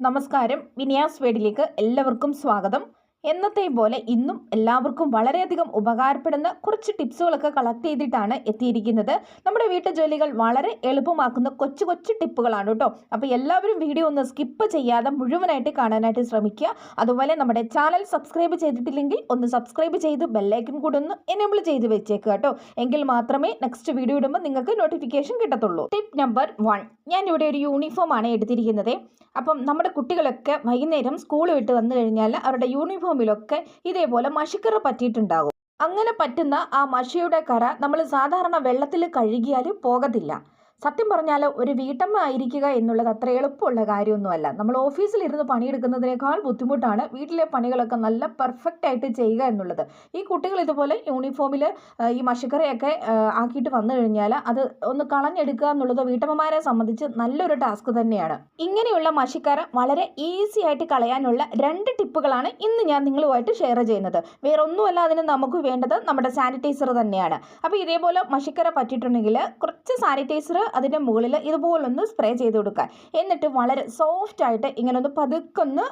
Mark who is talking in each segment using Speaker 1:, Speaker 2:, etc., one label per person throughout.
Speaker 1: നമസ്കാരം. വിനിയാസ് വേഡിലേക്ക് എല്ലാവർക്കും സ്വാഗതം. എന്നത്തെ പോലെ ഇന്നും എല്ലാവർക്കും വളരെയധികം ഉപകാരപ്പെടുന്ന കുറച്ച് ടിപ്സുകളൊക്കെ കളക്ട് ചെയ്തിട്ടാണ് എത്തിയിരിക്കുന്നത്. നമ്മുടെ വീട്ടു ജോലികൾ വളരെ എളുപ്പമാക്കുന്ന കൊച്ചു കൊച്ചു ടിപ്പുകളാണ് കേട്ടോ. അപ്പോൾ എല്ലാവരും വീഡിയോ ഒന്ന് സ്കിപ്പ് ചെയ്യാതെ മുഴുവനായിട്ട് കാണാനായിട്ട് ശ്രമിക്കുക. അതുപോലെ നമ്മുടെ ചാനൽ സബ്സ്ക്രൈബ് ചെയ്തിട്ടില്ലെങ്കിൽ ഒന്ന് സബ്സ്ക്രൈബ് ചെയ്ത് ബെല്ലൈക്കൻ കൂടെ ഒന്ന് എനേബിൾ ചെയ്ത് വെച്ചേക്കുക കേട്ടോ. എങ്കിൽ മാത്രമേ നെക്സ്റ്റ് വീഡിയോ ഇടുമ്പോൾ നിങ്ങൾക്ക് നോട്ടിഫിക്കേഷൻ കിട്ടത്തുള്ളൂ. ടിപ്പ് നമ്പർ വൺ ഞാൻ ഇവിടെ ഒരു യൂണിഫോം ആണ് എടുത്തിരിക്കുന്നത്. അപ്പം നമ്മുടെ കുട്ടികളൊക്കെ വൈകുന്നേരം സ്കൂൾ വിട്ട് വന്നു കഴിഞ്ഞാൽ അവരുടെ യൂണിഫോമിലൊക്കെ ഇതേപോലെ മഷിക്കറ പറ്റിയിട്ടുണ്ടാകും. അങ്ങനെ പറ്റുന്ന ആ മഷിയുടെ കറ നമ്മൾ സാധാരണ വെള്ളത്തിൽ കഴുകിയാൽ പോകത്തില്ല. സത്യം പറഞ്ഞാൽ ഒരു വീട്ടമ്മ ആയിരിക്കുക എന്നുള്ളത് അത്ര എളുപ്പമുള്ള കാര്യമൊന്നുമല്ല. നമ്മൾ ഓഫീസിലിരുന്ന് പണിയെടുക്കുന്നതിനേക്കാൾ ബുദ്ധിമുട്ടാണ് വീട്ടിലെ പണികളൊക്കെ നല്ല പെർഫെക്റ്റ് ആയിട്ട് ചെയ്യുക എന്നുള്ളത്. ഈ കുട്ടികൾ ഇതുപോലെ യൂണിഫോമിൽ ഈ മഷിക്കറിയൊക്കെ ആക്കിയിട്ട് വന്നു കഴിഞ്ഞാൽ അത് ഒന്ന് കളഞ്ഞെടുക്കുക എന്നുള്ളത് വീട്ടമ്മമാരെ സംബന്ധിച്ച് നല്ലൊരു ടാസ്ക് തന്നെയാണ്. ഇങ്ങനെയുള്ള മഷിക്കറ വളരെ ഈസി ആയിട്ട് കളയാനുള്ള രണ്ട് ടിപ്പുകളാണ് ഇന്ന് ഞാൻ നിങ്ങളുമായിട്ട് ഷെയർ ചെയ്യുന്നത്. വേറെ ഒന്നുമല്ല അതിന് നമുക്ക് വേണ്ടത് നമ്മുടെ സാനിറ്റൈസർ തന്നെയാണ്. അപ്പോൾ ഇതേപോലെ മഷിക്കറ പറ്റിയിട്ടുണ്ടെങ്കിൽ കുറച്ച് സാനിറ്റൈസർ അതിന്റെ മുകളിൽ ഇതുപോലൊന്ന് സ്പ്രേ ചെയ്ത് കൊടുക്കുക. എന്നിട്ട് വളരെ സോഫ്റ്റ് ആയിട്ട് ഇങ്ങനെ ഒന്ന് പതുക്കൊന്ന്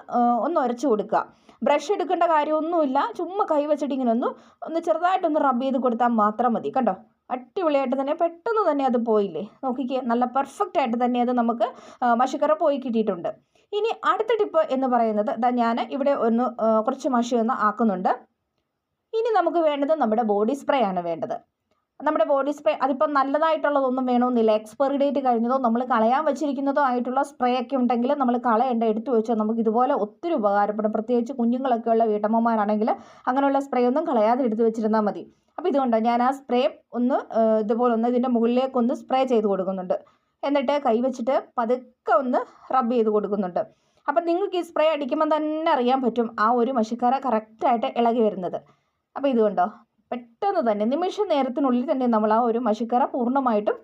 Speaker 1: ഒന്ന് ഉരച്ചു കൊടുക്കുക. ബ്രഷ് എടുക്കേണ്ട കാര്യമൊന്നുമില്ല. ചുമ്മാ കൈ വെച്ചിട്ട് ഇങ്ങനെ ഒന്ന് ഒന്ന് ചെറുതായിട്ടൊന്ന് റബ്ബ് ചെയ്ത് കൊടുത്താൽ മാത്രം മതി. കണ്ടോ? അടിപൊളിയായിട്ട് തന്നെ പെട്ടെന്ന് തന്നെ അത് പോയില്ലേ? നോക്കിക്കേ നല്ല പെർഫെക്റ്റ് ആയിട്ട് തന്നെ അത് നമുക്ക് മഷിക്കറ പോയി കിട്ടിയിട്ടുണ്ട്. ഇനി അടുത്ത ടിപ്പ് എന്ന് പറയുന്നത് ദാ ഞാൻ ഇവിടെ ഒന്ന് കുറച്ച് മഷി ഒന്ന് ആക്കുന്നുണ്ട്. ഇനി നമുക്ക് വേണ്ടത് നമ്മുടെ ബോഡി സ്പ്രേ ആണ് വേണ്ടത്. നമ്മുടെ ബോഡി സ്പ്രേ അതിപ്പോൾ നല്ലതായിട്ടുള്ളതൊന്നും വേണമെന്നില്ല. എക്സ്പയറി ഡേറ്റ് കഴിഞ്ഞതോ നമ്മൾ കളയാൻ വെച്ചിരിക്കുന്നതോ ആയിട്ടുള്ള സ്പ്രേ ഒക്കെ ഉണ്ടെങ്കിൽ നമ്മൾ കളയേണ്ട എടുത്തു വെച്ചാൽ നമുക്ക് ഇതുപോലെ ഒത്തിരി ഉപകാരപ്പെടും. പ്രത്യേകിച്ച് കുഞ്ഞുങ്ങളൊക്കെ ഉള്ള വീട്ടമ്മമാരാണെങ്കിൽ അങ്ങനെയുള്ള സ്പ്രേ ഒന്നും കളയാതെ എടുത്തു വെച്ചിരുന്നാൽ മതി. അപ്പോൾ ഇതുകൊണ്ട് ഞാൻ ആ സ്പ്രേ ഒന്ന് ഇതുപോലെ ഒന്ന് ഇതിന്റെ മുകളിലേക്കൊന്ന് സ്പ്രേ ചെയ്ത് കൊടുക്കുന്നുണ്ട്. എന്നിട്ട് കൈവച്ചിട്ട് പതുക്കെ ഒന്ന് റബ്ബ് ചെയ്ത് കൊടുക്കുന്നുണ്ട്. അപ്പം നിങ്ങൾക്ക് ഈ സ്പ്രേ അടിക്കുമ്പോൾ തന്നെ അറിയാൻ പറ്റും ആ ഒരു മഷിക്കറ കറക്റ്റായിട്ട് ഇളകി വരുന്നത്. അപ്പോൾ ഇത് കണ്ടോ പെട്ടെന്ന് തന്നെ നിമിഷ നേരത്തിനുള്ളിൽ തന്നെ നമ്മൾ ആ ഒരു മഷിക്കറ പൂർണമായിട്ടും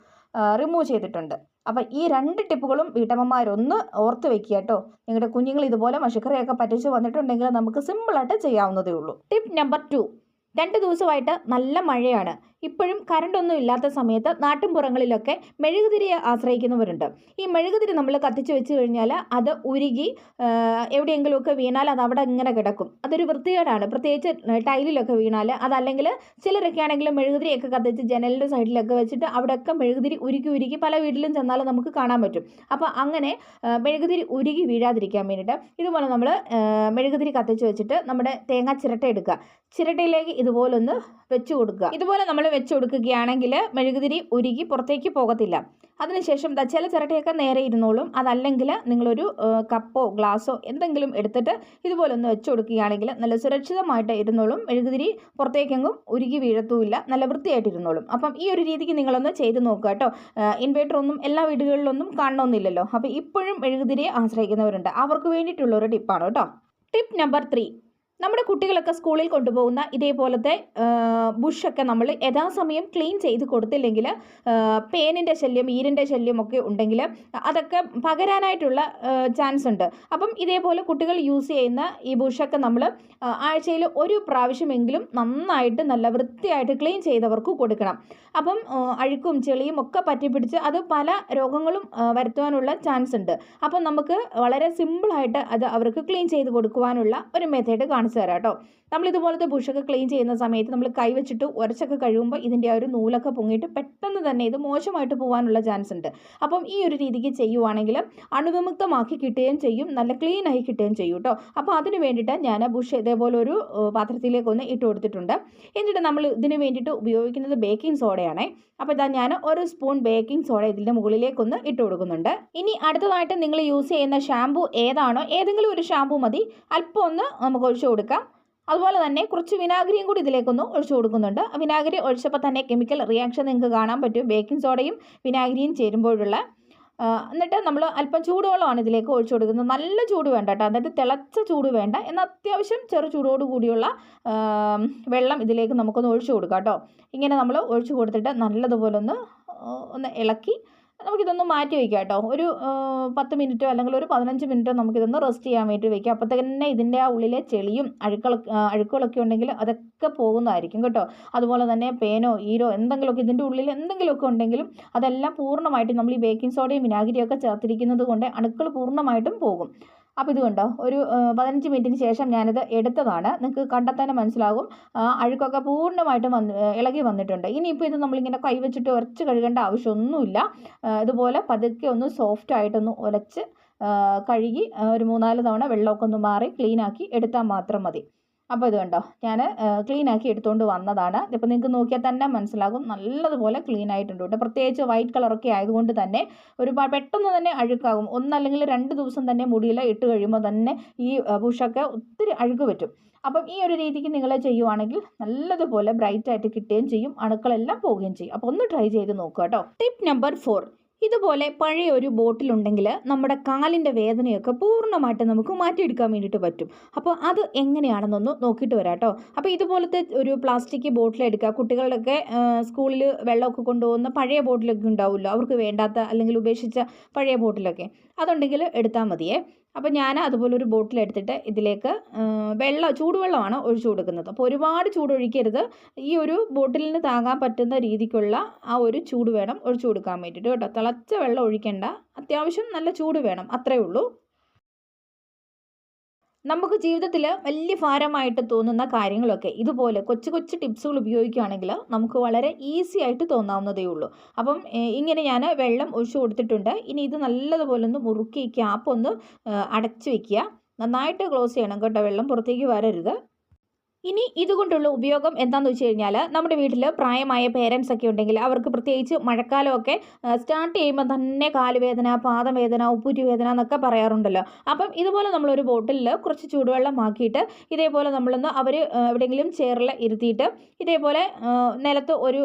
Speaker 1: റിമൂവ് ചെയ്തിട്ടുണ്ട്. അപ്പം ഈ രണ്ട് ടിപ്പുകളും വീട്ടമ്മമാരൊന്ന് ഓർത്ത് വെക്കുക കേട്ടോ. നിങ്ങളുടെ കുഞ്ഞുങ്ങൾ ഇതുപോലെ മഷിക്കറിയൊക്കെ പറ്റിച്ച് വന്നിട്ടുണ്ടെങ്കിൽ നമുക്ക് സിമ്പിളായിട്ട് ചെയ്യാവുന്നതേ ഉള്ളൂ. ടിപ്പ് നമ്പർ ടു രണ്ട് ദിവസമായിട്ട് നല്ല മഴയാണ്. ഇപ്പോഴും കറണ്ടൊന്നും ഇല്ലാത്ത സമയത്ത് നാട്ടിൻപുറങ്ങളിലൊക്കെ മെഴുകുതിരിയെ ആശ്രയിക്കുന്നവരുണ്ട്. ഈ മെഴുകുതിരി നമ്മൾ കത്തിച്ച് വെച്ച് കഴിഞ്ഞാൽ അത് ഉരുകി എവിടെയെങ്കിലുമൊക്കെ വീണാൽ അത് അവിടെ ഇങ്ങനെ കിടക്കും. അതൊരു വൃത്തികേടാണ്. പ്രത്യേകിച്ച് ടൈലിലൊക്കെ വീണാൽ അതല്ലെങ്കിൽ ചിലരൊക്കെ ആണെങ്കിൽ മെഴുകുതിരിയൊക്കെ കത്തിച്ച് ജനലിന്റെ സൈഡിലൊക്കെ വെച്ചിട്ട് അവിടെയൊക്കെ മെഴുകുതിരി ഉരുക്കി ഉരുക്കി പല വീട്ടിലും ചെന്നാൽ നമുക്ക് കാണാൻ പറ്റും. അപ്പോൾ അങ്ങനെ മെഴുകുതിരി ഉരുകി വീഴാതിരിക്കാൻ വേണ്ടിയിട്ട് ഇതുപോലെ നമ്മൾ മെഴുകുതിരി കത്തിച്ച് വെച്ചിട്ട് നമ്മുടെ തേങ്ങ ചിരട്ട എടുക്കുക. ചിരട്ടയിലേക്ക് ഇതുപോലൊന്ന് വെച്ച് കൊടുക്കുക. ഇതുപോലെ നമ്മൾ വെച്ച് കൊടുക്കുകയാണെങ്കിൽ മെഴുകുതിരി ഉരുകി പുറത്തേക്ക് പോകത്തില്ല. അതിനുശേഷം ദാ ചില ചിരട്ടയൊക്കെ നേരെ ഇരുന്നോളും. അതല്ലെങ്കിൽ നിങ്ങളൊരു കപ്പോ ഗ്ലാസ്സോ എന്തെങ്കിലും എടുത്തിട്ട് ഇതുപോലെ ഒന്ന് വെച്ച് കൊടുക്കുകയാണെങ്കിൽ നല്ല സുരക്ഷിതമായിട്ട് ഇരുന്നോളും. മെഴുകുതിരി പുറത്തേക്കെങ്ങും ഉരുകി വീഴത്തുമില്ല. നല്ല വൃത്തിയായിട്ട് ഇരുന്നോളും. അപ്പം ഈ ഒരു രീതിക്ക് നിങ്ങളൊന്ന് ചെയ്ത് നോക്കുക കേട്ടോ. ഇൻവേർട്ടർ ഒന്നും എല്ലാ വീടുകളിലൊന്നും കാണണമെന്നില്ലല്ലോ. അപ്പം ഇപ്പോഴും മെഴുകുതിരിയെ ആശ്രയിക്കുന്നവരുണ്ട്. അവർക്ക് വേണ്ടിയിട്ടുള്ള ഒരു ടിപ്പാണ് കേട്ടോ. ടിപ്പ് നമ്പർ ത്രീ നമ്മുടെ കുട്ടികളൊക്കെ സ്കൂളിൽ കൊണ്ടുപോകുന്ന ഇതേപോലത്തെ ബുഷൊക്കെ നമ്മൾ യഥാസമയം ക്ലീൻ ചെയ്ത് കൊടുത്തില്ലെങ്കിൽ പേനിന്റെ ശല്യം ഈരിന്റെ ശല്യം ഒക്കെ ഉണ്ടെങ്കിൽ അതൊക്കെ പകരാനായിട്ടുള്ള ചാൻസ് ഉണ്ട്. അപ്പം ഇതേപോലെ കുട്ടികൾ യൂസ് ചെയ്യുന്ന ഈ ബുഷൊക്കെ നമ്മൾ ആഴ്ചയിൽ ഒരു പ്രാവശ്യമെങ്കിലും നന്നായിട്ട് നല്ല വൃത്തിയായിട്ട് ക്ലീൻ ചെയ്തവർക്ക് കൊടുക്കണം. അപ്പം അഴുക്കും ചെളിയും ഒക്കെ പറ്റിപ്പിടിച്ച് അത് പല രോഗങ്ങളും വരുത്തുവാനുള്ള ചാൻസ് ഉണ്ട്. അപ്പം നമുക്ക് വളരെ സിമ്പിളായിട്ട് അത് അവർക്ക് ക്ലീൻ ചെയ്ത് കൊടുക്കുവാനുള്ള ഒരു മെത്തേഡ് കാണിച്ചു തരാം കേട്ടോ. നമ്മൾ ഇതുപോലത്തെ ബുഷൊക്കെ ക്ലീൻ ചെയ്യുന്ന സമയത്ത് നമ്മൾ കൈവച്ചിട്ട് ഉരച്ചൊക്കെ കഴിയുമ്പോൾ ഇതിന്റെ ആ ഒരു നൂലൊക്കെ പൊങ്ങിയിട്ട് പെട്ടെന്ന് തന്നെ ഇത് മോശമായിട്ട് പോകാനുള്ള ചാൻസ് ഉണ്ട്. അപ്പം ഈ ഒരു രീതിക്ക് ചെയ്യുവാണെങ്കിൽ അണുവിമുക്തമാക്കി കിട്ടുകയും ചെയ്യും നല്ല ക്ലീൻ ആയി കിട്ടുകയും ചെയ്യും കേട്ടോ അപ്പോൾ അതിന് വേണ്ടിയിട്ട് ഞാൻ ബുഷ് ഇതേപോലെ ഒരു പാത്രത്തിലേക്ക് ഒന്ന് ഇട്ട് കൊടുത്തിട്ടുണ്ട്. എന്നിട്ട് നമ്മൾ ഇതിന് വേണ്ടിയിട്ട് ഉപയോഗിക്കുന്നത് ബേക്കിംഗ് സോഡയാണേ അപ്പോൾ ഇതാ ഞാൻ ഒരു സ്പൂൺ ബേക്കിംഗ് സോഡ ഇതിന്റെ മുകളിലേക്കൊന്ന് ഇട്ട് കൊടുക്കുന്നുണ്ട്. ഇനി അടുത്തതായിട്ട് നിങ്ങൾ യൂസ് ചെയ്യുന്ന ഷാമ്പു ഏതാണോ ഏതെങ്കിലും ഒരു ഷാമ്പു മതി. അല്പം ഒന്ന് നമുക്ക് ഒഴിച്ചു കൊടുക്കാം. അതുപോലെ തന്നെ കുറച്ച് വിനാഗിരിയും കൂടി ഇതിലേക്കൊന്ന് ഒഴിച്ചു കൊടുക്കുന്നുണ്ട്. വിനാഗിരി ഒഴിച്ചപ്പോൾ തന്നെ കെമിക്കൽ റിയാക്ഷൻ നിങ്ങൾക്ക് കാണാൻ പറ്റും. ബേക്കിംഗ് സോഡയും വിനാഗിരിയും ചേരുമ്പോഴുള്ള എന്നിട്ട് നമ്മൾ അല്പം ചൂടുവെള്ളമാണ് ഇതിലേക്ക് ഒഴിച്ചു കൊടുക്കുന്നത്. നല്ല ചൂട് വേണ്ട കേട്ടോ. അതായത് തിളച്ച ചൂട് വേണ്ട. എന്നാൽ അത്യാവശ്യം ചെറു ചൂടോട് കൂടിയുള്ള വെള്ളം ഇതിലേക്ക് നമുക്കൊന്ന് ഒഴിച്ചു കൊടുക്കാം കേട്ടോ. ഇങ്ങനെ നമ്മൾ ഒഴിച്ചു കൊടുത്തിട്ട് നല്ലതുപോലെ ഒന്ന് ഒന്ന് ഇളക്കി നമുക്കിതൊന്ന് മാറ്റി വയ്ക്കാം കേട്ടോ. ഒരു പത്ത് മിനിറ്റോ അല്ലെങ്കിൽ ഒരു പതിനഞ്ച് മിനിറ്റോ നമുക്കിതൊന്ന് റെസ്റ്റ് ചെയ്യാൻ വേണ്ടി വയ്ക്കാം അപ്പോൾ തന്നെ ഇതിന്റെ ആ ഉള്ളിലെ ചെളിയും അഴുക്കളൊക്കെ അഴുക്കുകളൊക്കെ ഉണ്ടെങ്കിൽ അതൊക്കെ പോകുന്നതായിരിക്കും കേട്ടോ. അതുപോലെ തന്നെ പേനോ ഈരോ എന്തെങ്കിലുമൊക്കെ ഇതിന്റെ ഉള്ളിൽ എന്തെങ്കിലുമൊക്കെ ഉണ്ടെങ്കിലും അതെല്ലാം പൂർണമായിട്ടും നമ്മൾ ഈ ബേക്കിംഗ് സോഡയും വിനാഗിരിയൊക്കെ ചേർത്തിരിക്കുന്നത് കൊണ്ട് അണുക്കൾ പൂർണമായിട്ടും പോകും. അപ്പോൾ ഇത് കണ്ടോ? ഒരു പതിനഞ്ച് മിനിറ്റിന് ശേഷം ഞാനിത് എടുത്തതാണ്. നിങ്ങൾക്ക് കണ്ടാൽ തന്നെ മനസ്സിലാകും. അഴുക്കൊക്കെ പൂർണമായിട്ടും വന്ന് ഇളകി വന്നിട്ടുണ്ട്. ഇനിയിപ്പോൾ ഇത് നമ്മളിങ്ങനെ കൈവച്ചിട്ട് ഉരച്ച് കഴുകേണ്ട ആവശ്യമൊന്നുമില്ല. ഇതുപോലെ പതുക്കെ ഒന്ന് സോഫ്റ്റ് ആയിട്ടൊന്ന് ഉലച്ച് കഴുകി ഒരു മൂന്നാൽ തവണ വെള്ളമൊക്കെ ഒന്ന് മാറി ക്ലീനാക്കി എടുത്താൽ മാത്രം മതി. അപ്പോൾ ഇത് കണ്ടോ? ഞാൻ ക്ലീൻ ആക്കി എടുത്തുകൊണ്ട് വന്നതാണ്. ഇതിപ്പോൾ നിങ്ങൾക്ക് നോക്കിയാൽ തന്നെ മനസ്സിലാകും. നല്ലതുപോലെ ക്ലീൻ ആയിട്ടുണ്ട് കേട്ടോ. പ്രത്യേകിച്ച് വൈറ്റ് കളറൊക്കെ ആയതുകൊണ്ട് തന്നെ ഒരുപാട് പെട്ടെന്ന് തന്നെ അഴുക്കാകും. ഒന്നല്ലെങ്കിൽ രണ്ട് ദിവസം തന്നെ മുടിയിൽ ഇട്ട് കഴിയുമ്പോൾ തന്നെ ഈ ബുഷൊക്കെ ഒത്തിരി അഴുക്ക് പറ്റും. അപ്പം ഈ ഒരു രീതിക്ക് നിങ്ങൾ ചെയ്യുവാണെങ്കിൽ നല്ലതുപോലെ ബ്രൈറ്റ് ആയിട്ട് കിട്ടുകയും ചെയ്യും. അണുക്കളെല്ലാം പോവുകയും ചെയ്യും. അപ്പോൾ ഒന്ന് ട്രൈ ചെയ്ത് നോക്കുക കേട്ടോ. ടിപ്പ് നമ്പർ ഫോർ ഇതുപോലെ പഴയ ഒരു ബോട്ടിലുണ്ടെങ്കിൽ നമ്മുടെ കാലിന്റെ വേദനയൊക്കെ പൂർണമായിട്ട് നമുക്ക് മാറ്റിയെടുക്കാൻ വേണ്ടിയിട്ട് പറ്റും. അപ്പോൾ അത് എങ്ങനെയാണെന്നൊന്ന് നോക്കിയിട്ട് വരാം കേട്ടോ. അപ്പോൾ ഇതുപോലത്തെ ഒരു പ്ലാസ്റ്റിക് ബോട്ടിൽ എടുക്കുക. കുട്ടികളുടെയൊക്കെ സ്കൂളിൽ വെള്ളമൊക്കെ കൊണ്ടുപോകുന്ന പഴയ ബോട്ടിലൊക്കെ ഉണ്ടാവുമല്ലോ. അവർക്ക് വേണ്ടാത്ത അല്ലെങ്കിൽ ഉപേക്ഷിച്ച പഴയ ബോട്ടിലൊക്കെ. അതുണ്ടെങ്കിൽ എടുത്താൽ മതിയേ. അപ്പോൾ ഞാൻ അതുപോലെ ഒരു ബോട്ടിൽ എടുത്തിട്ട് ഇതിലേക്ക് വെള്ളം ചൂടുവെള്ളമാണ് ഒഴിച്ചു കൊടുക്കുന്നത്. അപ്പോൾ ഒരുപാട് ചൂടൊഴിക്കരുത് ഈ ഒരു ബോട്ടിലിന് താങ്ങാൻ പറ്റുന്ന രീതിക്കുള്ള ആ ഒരു ചൂട് വേണം ഒഴിച്ചു കൊടുക്കാൻ വേണ്ടിയിട്ട് കേട്ടോ. തിളച്ച വെള്ളം ഒഴിക്കേണ്ട. അത്യാവശ്യം നല്ല ചൂട് വേണം. അത്രയേ ഉള്ളൂ. നമുക്ക് ജീവിതത്തിൽ വലിയ ഭാരമായിട്ട് തോന്നുന്ന കാര്യങ്ങളൊക്കെ. ഇതുപോലെ കൊച്ചു കൊച്ചു ടിപ്സുകൾ ഉപയോഗിക്കുകയാണെങ്കിൽ നമുക്ക് വളരെ ഈസി ആയിട്ട് തോന്നാവുന്നതേ ഉള്ളൂ. അപ്പം ഇങ്ങനെ ഞാൻ വെള്ളം ഒഴിച്ചു കൊടുത്തിട്ടുണ്ട്. ഇനി ഇത് നല്ലതുപോലെ ഒന്ന് മുറുക്കി ക്യാപ്പ് ഒന്ന് അടച്ചു വയ്ക്കുക നന്നായിട്ട് ക്ലോസ് ചെയ്യണം കേട്ടോ. വെള്ളം പുറത്തേക്ക് വരരുത്. ഇനി ഇതുകൊണ്ടുള്ള ഉപയോഗം എന്താണെന്ന് വെച്ച് കഴിഞ്ഞാൽ നമ്മുടെ വീട്ടിൽ പ്രായമായ പേരൻസ് ഒക്കെ ഉണ്ടെങ്കിൽ അവർക്ക് പ്രത്യേകിച്ച് മഴക്കാലമൊക്കെ സ്റ്റാർട്ട് ചെയ്യുമ്പോൾ തന്നെ കാലുവേദന പാദവേദന ഉപ്പൂറ്റി വേദന എന്നൊക്കെ പറയാറുണ്ടല്ലോ. അപ്പം ഇതുപോലെ നമ്മളൊരു ബോട്ടിലിൽ കുറച്ച് ചൂടുവെള്ളം ആക്കിയിട്ട് ഇതേപോലെ നമ്മളൊന്ന് അവർ എവിടെയെങ്കിലും ചെയറിൽ ഇരുത്തിയിട്ട് ഇതേപോലെ നിലത്ത് ഒരു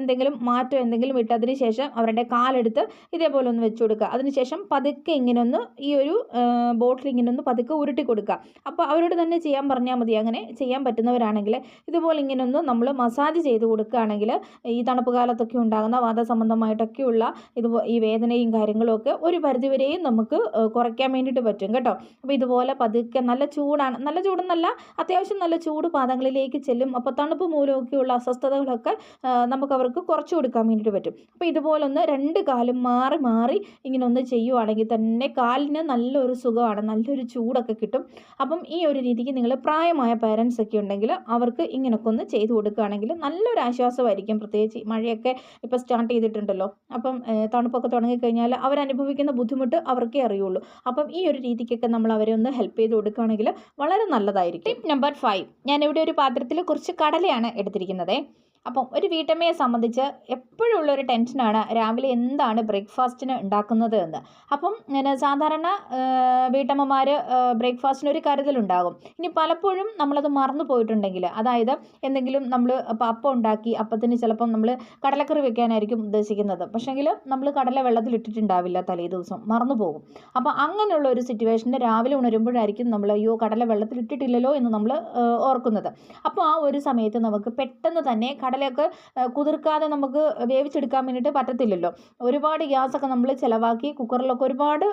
Speaker 1: എന്തെങ്കിലും മാറ്റം എന്തെങ്കിലും ഇട്ടതിന് ശേഷം അവരുടെ കാലെടുത്ത് ഇതേപോലെ ഒന്ന് വെച്ച് കൊടുക്കുക. അതിനുശേഷം പതുക്കെ ഇങ്ങനെ ഒന്ന് ഈ ഒരു ബോട്ടിൽ ഇങ്ങനെ ഒന്ന് പതുക്കെ ഉരുട്ടി കൊടുക്കുക. അപ്പോൾ അവരോട് തന്നെ ചെയ്യാൻ പറഞ്ഞാൽ മതി. അങ്ങനെ ചെയ്യാൻ പറ്റുന്നവരാണെങ്കിൽ ഇതുപോലെ ഇങ്ങനെ ഒന്ന് നമ്മൾ മസാജ് ചെയ്ത് കൊടുക്കുകയാണെങ്കിൽ ഈ തണുപ്പ് കാലത്തൊക്കെ ഉണ്ടാകുന്ന വാദസംബന്ധമായിട്ടൊക്കെയുള്ള ഇത് ഈ വേദനയും കാര്യങ്ങളും ഒക്കെ ഒരു പരിധിവരെയും നമുക്ക് കുറയ്ക്കാൻ വേണ്ടിയിട്ട് പറ്റും കേട്ടോ. അപ്പോൾ ഇതുപോലെ പതുക്കെ നല്ല ചൂടാണ് നല്ല ചൂടെന്നല്ല അത്യാവശ്യം നല്ല ചൂട് പാദങ്ങളിലേക്ക് ചെല്ലും അപ്പോൾ തണുപ്പ് മൂലമൊക്കെയുള്ള അസ്വസ്ഥതകളൊക്കെ നമുക്ക് അവർക്ക് കുറച്ച് കൊടുക്കാൻ വേണ്ടിയിട്ട് പറ്റും. അപ്പോൾ ഇതുപോലെ ഒന്ന് രണ്ട് കാലും മാറി മാറി ഇങ്ങനെ ഒന്ന് ചെയ്യുവാണെങ്കിൽ തന്നെ കാലിന് നല്ലൊരു സുഖമാണ് നല്ലൊരു ചൂടൊക്കെ കിട്ടും. അപ്പം ഈ ഒരു രീതിക്ക് നിങ്ങൾ പ്രായമായ പേരൻസ് ഒക്കെ അവർക്ക് ഇങ്ങനെയൊക്കെ ഒന്ന് ചെയ്ത് കൊടുക്കുകയാണെങ്കിൽ നല്ലൊരു ആശ്വാസമായിരിക്കും. പ്രത്യേകിച്ച് മഴയൊക്കെ ഇപ്പോൾ സ്റ്റാർട്ട് ചെയ്തിട്ടുണ്ടല്ലോ. അപ്പം തണുപ്പൊക്കെ തുടങ്ങിക്കഴിഞ്ഞാൽ അവരനുഭവിക്കുന്ന ബുദ്ധിമുട്ട് അവർക്കേ അറിയുള്ളൂ. അപ്പം ഈ ഒരു രീതിക്കൊക്കെ നമ്മൾ അവരെ ഒന്ന് ഹെൽപ്പ് ചെയ്ത് കൊടുക്കുകയാണെങ്കിൽ വളരെ നല്ലതായിരിക്കും. ടിപ്പ് നമ്പർ ഫൈവ് ഞാനിവിടെ ഒരു പാത്രത്തിൽ കുറച്ച് കടലയാണ് എടുത്തിരിക്കുന്നത്. അപ്പം ഒരു വീട്ടമ്മയെ സംബന്ധിച്ച് എപ്പോഴും ഉള്ളൊരു ടെൻഷനാണ് രാവിലെ എന്താണ് ബ്രേക്ക്ഫാസ്റ്റിന് ഉണ്ടാക്കുന്നത് എന്ന്. അപ്പം പിന്നെ സാധാരണ വീട്ടമ്മമാർ ബ്രേക്ക്ഫാസ്റ്റിന് ഒരു കരുതലുണ്ടാകും. ഇനി പലപ്പോഴും നമ്മളത് മറന്നു പോയിട്ടുണ്ടെങ്കിൽ അതായത് എന്തെങ്കിലും നമ്മൾ അപ്പം ഉണ്ടാക്കി അപ്പത്തിന് ചിലപ്പം നമ്മൾ കടലക്കറി വെക്കാനായിരിക്കും ഉദ്ദേശിക്കുന്നത്. പക്ഷേങ്കിൽ നമ്മൾ കടല വെള്ളത്തിൽ ഇട്ടിട്ടുണ്ടാവില്ല തലേ ദിവസം മറന്നു പോകും. അപ്പം അങ്ങനെയുള്ള ഒരു സിറ്റുവേഷനിൽ രാവിലെ ഉണരുമ്പോഴായിരിക്കും നമ്മൾ അയ്യോ കടല വെള്ളത്തിൽ ഇട്ടിട്ടില്ലല്ലോ എന്ന് നമ്മൾ ഓർക്കുന്നത്. അപ്പോൾ ആ ഒരു സമയത്ത് നമുക്ക് പെട്ടെന്ന് തന്നെ കടലയൊക്കെ കുതിർക്കാതെ നമുക്ക് വേവിച്ചെടുക്കാൻ വേണ്ടിയിട്ട് പറ്റത്തില്ലല്ലോ. ഒരുപാട് ഗ്യാസൊക്കെ നമ്മൾ ചിലവാക്കി കുക്കറിലൊക്കെ ഒരുപാട്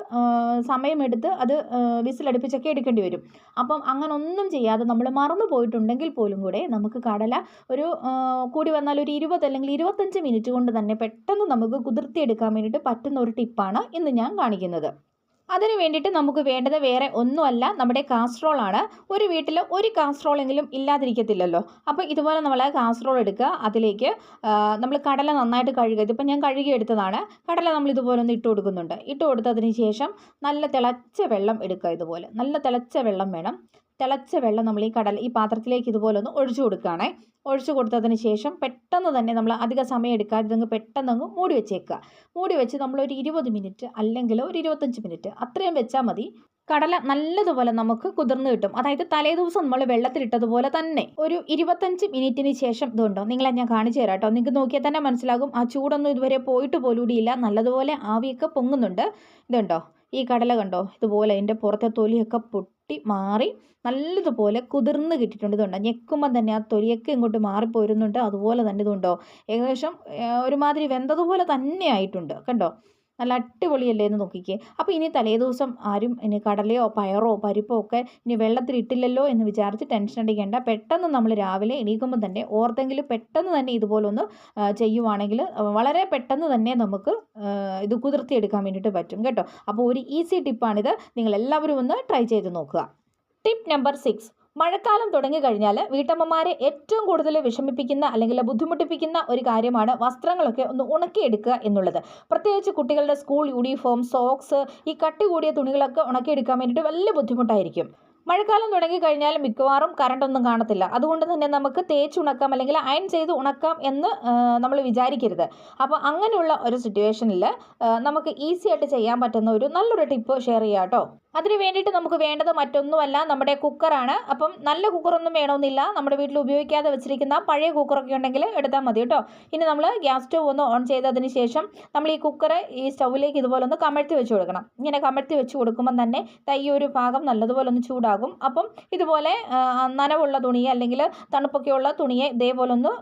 Speaker 1: സമയമെടുത്ത് അത് വിസിലടുപ്പിച്ചൊക്കെ എടുക്കേണ്ടി വരും. അപ്പം അങ്ങനെ ഒന്നും ചെയ്യാതെ നമ്മൾ മറന്നു പോയിട്ടുണ്ടെങ്കിൽ പോലും കൂടെ നമുക്ക് കടല ഒരു കൂടി വന്നാൽ ഒരു ഇരുപത് അല്ലെങ്കിൽ ഇരുപത്തഞ്ച് മിനിറ്റ് കൊണ്ട് തന്നെ പെട്ടെന്ന് നമുക്ക് കുതിർത്തിയെടുക്കാൻ വേണ്ടിയിട്ട് പറ്റുന്ന ഒരു ടിപ്പാണ് ഇന്ന് ഞാൻ കാണിക്കുന്നത്. അതിന് വേണ്ടിയിട്ട് നമുക്ക് വേണ്ടത് വേറെ ഒന്നുമല്ല. നമ്മുടെ കാസ്ട്രോൾ ആണ്. ഒരു വീട്ടിൽ ഒരു കാസ്ട്രോളെങ്കിലും ഇല്ലാതിരിക്കത്തില്ലല്ലോ. അപ്പോൾ ഇതുപോലെ നമ്മൾ കാസ്ട്രോൾ എടുക്കുക. അതിലേക്ക് നമ്മൾ കടല നന്നായിട്ട് കഴുകുക. ഇതിപ്പോൾ ഞാൻ കഴുകി എടുത്തതാണ്. കടല നമ്മൾ ഇതുപോലെ ഒന്ന് ഇട്ട് കൊടുക്കുന്നുണ്ട്. ഇട്ട് കൊടുത്തതിന് ശേഷം നല്ല തിളച്ച വെള്ളം എടുക്കുക ഇതുപോലെ. നല്ല തിളച്ച വെള്ളം വേണം. തിളച്ച വെള്ളം നമ്മൾ ഈ കടൽ ഈ പാത്രത്തിലേക്ക് ഇതുപോലെ ഒന്ന് ഒഴിച്ചു കൊടുക്കുകയാണേ. ഒഴിച്ചു കൊടുത്തതിന് ശേഷം പെട്ടെന്ന് തന്നെ നമ്മൾ അധിക സമയം എടുക്കാതെ ഇതങ്ങ് പെട്ടെന്ന് അങ്ങ് മൂടി വെച്ചേക്കുക. മൂടി വെച്ച് നമ്മളൊരു ഇരുപത് മിനിറ്റ് അല്ലെങ്കിൽ ഒരു ഇരുപത്തഞ്ച് മിനിറ്റ് അത്രയും വെച്ചാൽ മതി. കടല നല്ലതുപോലെ നമുക്ക് കുതിർന്ന് കിട്ടും. അതായത് തലേ ദിവസം നമ്മൾ വെള്ളത്തിലിട്ടതുപോലെ തന്നെ. ഒരു ഇരുപത്തഞ്ച് മിനിറ്റിന് ശേഷം ഇതുണ്ടോ നിങ്ങളെ ഞാൻ കാണിച്ചു തരാം കേട്ടോ. നിങ്ങൾക്ക് നോക്കിയാൽ തന്നെ മനസ്സിലാകും. ആ ചൂടൊന്നും ഇതുവരെ പോയിട്ട് പോലൂടിയില്ല നല്ലതുപോലെ ആവിയൊക്കെ പൊങ്ങുന്നുണ്ട്. ഇതുണ്ടോ ഈ കടല കണ്ടോ? ഇതുപോലെ അതിന്റെ പുറത്തെ തൊലിയൊക്കെ പൊട്ടി മാറി നല്ലതുപോലെ കുതിർന്ന് കിട്ടിയിട്ടുണ്ട് ഇതുണ്ട്. ഞെക്കുമ്പോൾ തന്നെ ആ തൊലിയൊക്കെ ഇങ്ങോട്ട് മാറിപ്പോരുന്നുണ്ട് അതുപോലെ തന്നെ ഇതുണ്ടോ? ഏകദേശം ഒരുമാതിരി വെന്തതുപോലെ തന്നെ ആയിട്ടുണ്ട്. കണ്ടോ? നല്ല അടിപൊളിയല്ലേ എന്ന് നോക്കിക്കേ. അപ്പോൾ ഇനി തലേദിവസം ആരും ഇനി കടലയോ പയറോ പരിപ്പോ ഒക്കെ ഇനി വെള്ളത്തിൽ ഇട്ടില്ലല്ലോ എന്ന് വിചാരിച്ച് ടെൻഷൻ അടിക്കേണ്ട. പെട്ടെന്ന് നമ്മൾ രാവിലെ എണീക്കുമ്പോൾ തന്നെ ഓർത്തെങ്കിലും പെട്ടെന്ന് തന്നെ ഇതുപോലൊന്ന് ചെയ്യുവാണെങ്കിൽ വളരെ പെട്ടെന്ന് തന്നെ നമുക്ക് ഇത് ഇത് കുതിർത്തിയെടുക്കാൻ വേണ്ടിയിട്ട് പറ്റും കേട്ടോ. അപ്പോൾ ഒരു ഈസി ടിപ്പാണിത് നിങ്ങൾ എല്ലാവരും ഒന്ന് ട്രൈ ചെയ്ത് നോക്കുക. ടിപ്പ് നമ്പർ സിക്സ് മഴക്കാലം തുടങ്ങിക്കഴിഞ്ഞാൽ വീട്ടമ്മമാരെ ഏറ്റവും കൂടുതൽ വിഷമിപ്പിക്കുന്ന അല്ലെങ്കിൽ ബുദ്ധിമുട്ടിപ്പിക്കുന്ന ഒരു കാര്യമാണ് വസ്ത്രങ്ങളൊക്കെ ഒന്ന് ഉണക്കിയെടുക്കുക എന്നുള്ളത്. പ്രത്യേകിച്ച് കുട്ടികളുടെ സ്കൂൾ യൂണിഫോം സോക്സ് ഈ കട്ടി കൂടിയ തുണികളൊക്കെ ഉണക്കിയെടുക്കാൻ വേണ്ടിയിട്ട് വലിയ ബുദ്ധിമുട്ടായിരിക്കും. മഴക്കാലം തുടങ്ങിക്കഴിഞ്ഞാൽ മിക്കവാറും കറണ്ടൊന്നും കാണത്തില്ല. അതുകൊണ്ട് തന്നെ നമുക്ക് തേച്ചുണക്കാം അല്ലെങ്കിൽ അയൺ ചെയ്ത് ഉണക്കാം എന്ന് നമ്മൾ വിചാരിക്കരുത്. അപ്പോൾ അങ്ങനെയുള്ള ഒരു സിറ്റുവേഷനിൽ നമുക്ക് ഈസി ആയിട്ട് ചെയ്യാൻ പറ്റുന്ന ഒരു നല്ലൊരു ടിപ്പ് ഷെയർ ചെയ്യാം കേട്ടോ അതിന് വേണ്ടിയിട്ട് നമുക്ക് വേണ്ടത് മറ്റൊന്നുമല്ല. നമ്മുടെ കുക്കറാണ് അപ്പം നല്ല കുക്കറൊന്നും വേണമെന്നില്ല. നമ്മുടെ വീട്ടിൽ ഉപയോഗിക്കാതെ വെച്ചിരിക്കുന്ന പഴയ കുക്കറൊക്കെ ഉണ്ടെങ്കിൽ എടുത്താൽ മതി കേട്ടോ. ഇനി നമ്മൾ ഗ്യാസ് സ്റ്റവ് ഒന്ന് ഓൺ ചെയ്തതിന് ശേഷം നമ്മൾ ഈ കുക്കറ് ഈ സ്റ്റൗവിലേക്ക് ഇതുപോലെ ഒന്ന് കമഴ്ത്തി വെച്ച് കൊടുക്കണം. ഇങ്ങനെ കമഴ്ത്തി വെച്ച് കൊടുക്കുമ്പം തന്നെ തൈ ഒരു ഭാഗം നല്ലതുപോലെ ഒന്ന് ചൂടാകും. അപ്പം ഇതുപോലെ നനവുള്ള തുണിയെ അല്ലെങ്കിൽ തണുപ്പൊക്കെയുള്ള തുണിയെ ഇതേപോലെ ഒന്ന്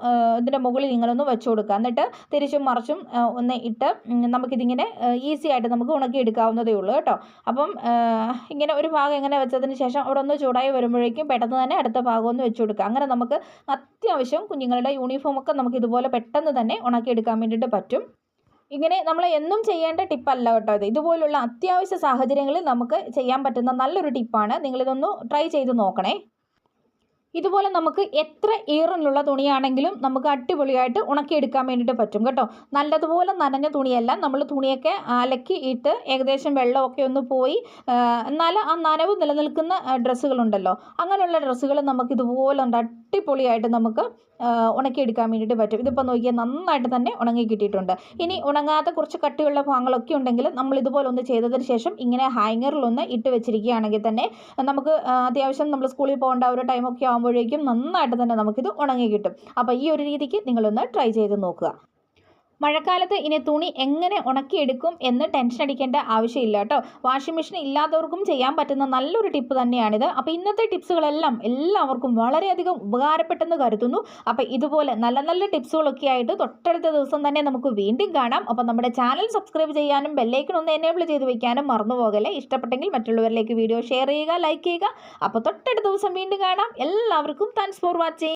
Speaker 1: ഇതിന്റെ മുകളിൽ നിങ്ങളൊന്ന് വെച്ച് കൊടുക്കുക. എന്നിട്ട് തിരിച്ചും മറിച്ചും ഒന്ന് ഇട്ട് നമുക്കിതിങ്ങനെ ഈസി ആയിട്ട് നമുക്ക് ഉണക്കി എടുക്കാവുന്നതേ ഉള്ളൂ കേട്ടോ. അപ്പം ഇങ്ങനെ ഒരു ഭാഗം ഇങ്ങനെ വെച്ചതിന് ശേഷം അവിടെ ഒന്ന് ചൂടായി വരുമ്പോഴേക്കും പെട്ടെന്ന് തന്നെ അടുത്ത ഭാഗം ഒന്ന് വെച്ച് കൊടുക്കുക. അങ്ങനെ നമുക്ക് അത്യാവശ്യം കുഞ്ഞുങ്ങളുടെ യൂണിഫോം ഒക്കെ നമുക്ക് ഇതുപോലെ പെട്ടെന്ന് തന്നെ ഉണക്കിയെടുക്കാൻ വേണ്ടിയിട്ട് പറ്റും. ഇങ്ങനെ നമ്മൾ എന്നും ചെയ്യേണ്ട ടിപ്പല്ല കേട്ടോ ഇത്. ഇതുപോലുള്ള അത്യാവശ്യ സാഹചര്യങ്ങളിൽ നമുക്ക് ചെയ്യാൻ പറ്റുന്ന നല്ലൊരു ടിപ്പാണ് നിങ്ങളിതൊന്ന് ട്രൈ ചെയ്ത് നോക്കണേ. ഇതുപോലെ നമുക്ക് എത്ര ഈറനുള്ള തുണിയാണെങ്കിലും നമുക്ക് അടിപൊളിയായിട്ട് ഉണക്കിയെടുക്കാൻ വേണ്ടിയിട്ട് പറ്റും കേട്ടോ. നല്ലതുപോലെ നനഞ്ഞ തുണിയല്ല. നമ്മൾ തുണിയൊക്കെ അലക്കി ഇട്ട് ഏകദേശം വെള്ളമൊക്കെ ഒന്ന് പോയി എന്നാൽ ആ നനവ് നിലനിൽക്കുന്ന ഡ്രസ്സുകളുണ്ടല്ലോ. അങ്ങനെയുള്ള ഡ്രസ്സുകൾ നമുക്ക് ഇതുപോലെ ഉണ്ട്. അടിപൊളിയായിട്ട് നമുക്ക് ഉണക്കിയെടുക്കാൻ വേണ്ടിയിട്ട് പറ്റും. ഇതിപ്പോൾ നോക്കിയാൽ നന്നായിട്ട് തന്നെ ഉണങ്ങി കിട്ടിയിട്ടുണ്ട്. ഇനി ഉണങ്ങാത്ത കുറച്ച് കട്ടിയുള്ള ഭാഗങ്ങളൊക്കെ ഉണ്ടെങ്കിൽ നമ്മൾ ഇതുപോലെ ഒന്ന് ചെയ്തതിന് ശേഷം ഇങ്ങനെ ഹാങ്ങറിലൊന്ന് ഇട്ട് വെച്ചിരിക്കുകയാണെങ്കിൽ തന്നെ നമുക്ക് അത്യാവശ്യം നമ്മൾ സ്കൂളിൽ പോകേണ്ട ഒരു ടൈമൊക്കെ ആകുമ്പോഴേക്കും നന്നായിട്ട് തന്നെ നമുക്കിത് ഉണങ്ങി കിട്ടും. അപ്പോൾ ഈ ഒരു രീതിക്ക് നിങ്ങളൊന്ന് ട്രൈ ചെയ്ത് നോക്കുക. മഴക്കാലത്ത് ഇനി തുണി എങ്ങനെ ഉണക്കിയെടുക്കും എന്ന് ടെൻഷൻ അടിക്കേണ്ട ആവശ്യമില്ല കേട്ടോ. വാഷിംഗ് മെഷീൻ ഇല്ലാത്തവർക്കും ചെയ്യാൻ പറ്റുന്ന നല്ലൊരു ടിപ്പ് തന്നെയാണിത്. അപ്പോൾ ഇന്നത്തെ ടിപ്സുകളെല്ലാം എല്ലാവർക്കും വളരെയധികം ഉപകാരപ്പെട്ടെന്ന് കരുതുന്നു. അപ്പോൾ ഇതുപോലെ നല്ല നല്ല ടിപ്സുകളൊക്കെ ആയിട്ട് തൊട്ടടുത്ത ദിവസം തന്നെ നമുക്ക് വീണ്ടും കാണാം. അപ്പോൾ നമ്മുടെ ചാനൽ സബ്സ്ക്രൈബ് ചെയ്യാനും ബെല്ലൈക്കൺ ഒന്ന് എനേബിൾ ചെയ്ത് വയ്ക്കാനും മറന്നു പോകല്ലേ. ഇഷ്ടപ്പെട്ടെങ്കിൽ മറ്റുള്ളവരിലേക്ക് വീഡിയോ ഷെയർ ചെയ്യുക ലൈക്ക് ചെയ്യുക. അപ്പോൾ തൊട്ടടുത്ത ദിവസം വീണ്ടും കാണാം. എല്ലാവർക്കും താങ്ക്സ് ഫോർ വാച്ചിങ്